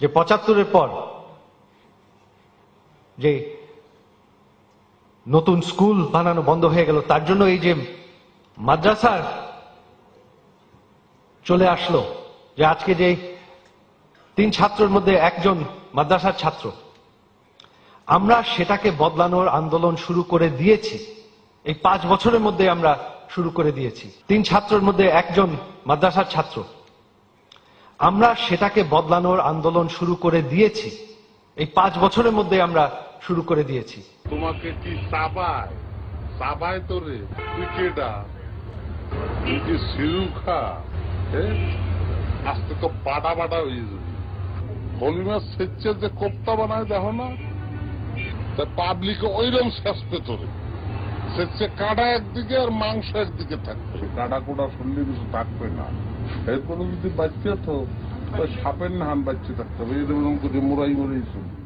যে পঁচাত্তরের পর যে নতুন স্কুল বানানো বন্ধ হয়ে গেল, তার জন্য এই যে মাদ্রাসার চলে আসলো, যে আজকে যে তিন ছাত্রের মধ্যে একজন মাদ্রাসার ছাত্র, আমরা সেটাকে বদলানোর আন্দোলন শুরু করে দিয়েছি। এই পাঁচ বছরের মধ্যে আমরা শুরু করে দিয়েছি। তিন ছাত্রের মধ্যে একজন মাদ্রাসার ছাত্র আমরা সেটাকে বদলানোর আন্দোলন শুরু করে দিয়েছি। এই পাঁচ বছরের মধ্যে আমরা শুরু করে দিয়েছি। তোমাকে কি তো বাটা বাটা হয়ে যাবে। যে কোপ্তা বানায় তা পাবলিকে কাটা একদিকে আর মাংস একদিকে থাকবে। কাটা কোটা শুনলে কিছু থাকবে না। এরপরে যদি বাচ্চা তো সাপের সাপের নাহান বাচ্চা থাকতে হবে এরকম করে মোড়াই মোড়াই শুনবে